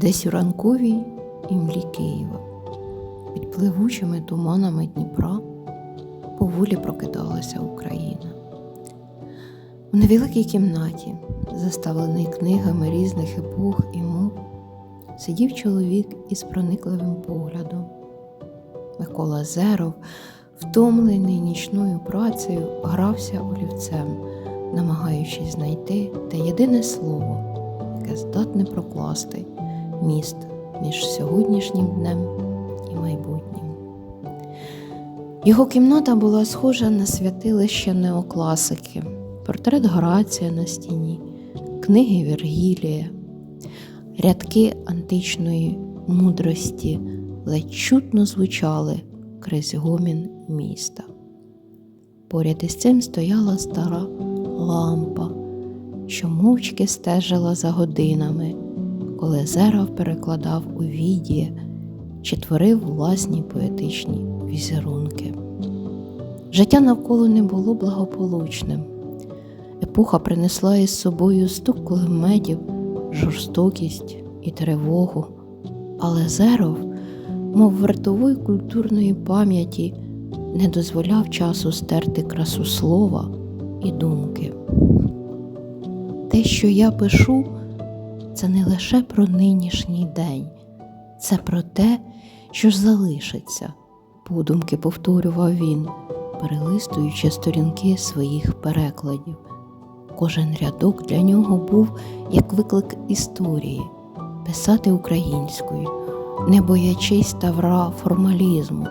Десь у ранковій імлі Києва, під пливучими туманами Дніпра поволі прокидалася Україна. У невеликій кімнаті, заставленій книгами різних епох і мов, сидів чоловік із проникливим поглядом. Микола Зеров, втомлений нічною працею, грався олівцем, намагаючись знайти те єдине слово, яке здатне прокласти міст між сьогоднішнім днем і майбутнім. Його кімната була схожа на святилище неокласики, портрет Горація на стіні, книги Вергілія, рядки античної мудрості ледь чутно звучали крізь гомін міста. Поряд із цим стояла стара лампа, що мовчки стежила за годинами, коли Зерав перекладав у віді чи творив власні поетичні візерунки. Життя навколо не було благополучним. Епоха принесла із собою стук кулеметів, жорстокість і тривогу, але Зеров, мов вартової культурної пам'яті, не дозволяв часу стерти красу слова і думки. Те, що я пишу, це не лише про нинішній день, це про те, що ж залишиться, подумки повторював він, перелистуючи сторінки своїх перекладів. Кожен рядок для нього був як виклик історії, писати українською, не боячись тавра формалізму,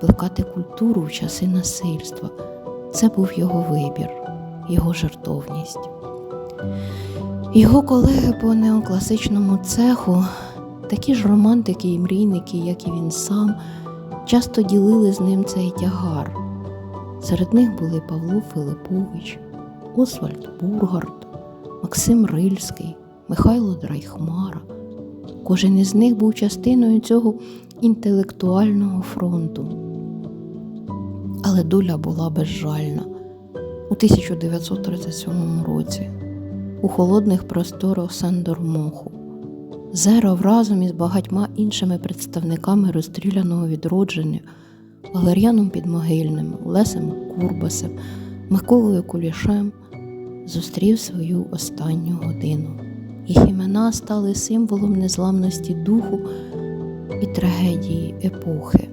плекати культуру в часи насильства. Це був його вибір, його жертовність. Його колеги по неокласичному цеху, такі ж романтики і мрійники, як і він сам, часто ділили з ним цей тягар. Серед них були Павло Филипович, Освальд Бургард, Максим Рильський, Михайло Драйхмара. Кожен із них був частиною цього інтелектуального фронту. Але доля була безжальна. У 1937 році у холодних просторах Сандормоху Зеров разом із багатьма іншими представниками розстріляного відродження Валер'яном Підмогильним, Лесем Курбасем, Миколою Кулішем зустрів свою останню годину. Їх імена стали символом незламності духу і трагедії епохи.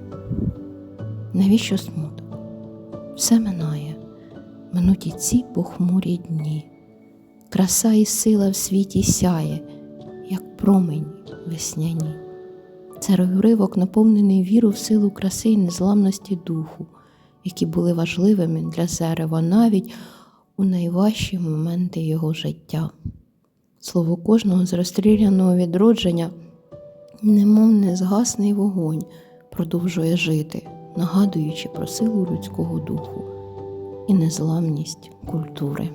Навіщо смуток? Все минає, минуть і ці похмурі дні. Краса і сила в світі сяє, як промень весняні. Це уривок наповнений віру в силу краси і незламності духу, які були важливими для Зерева навіть у найважчі моменти його життя. Слово кожного з розстріляного відродження, немов незгасний вогонь, продовжує жити, нагадуючи про силу людського духу і незламність культури.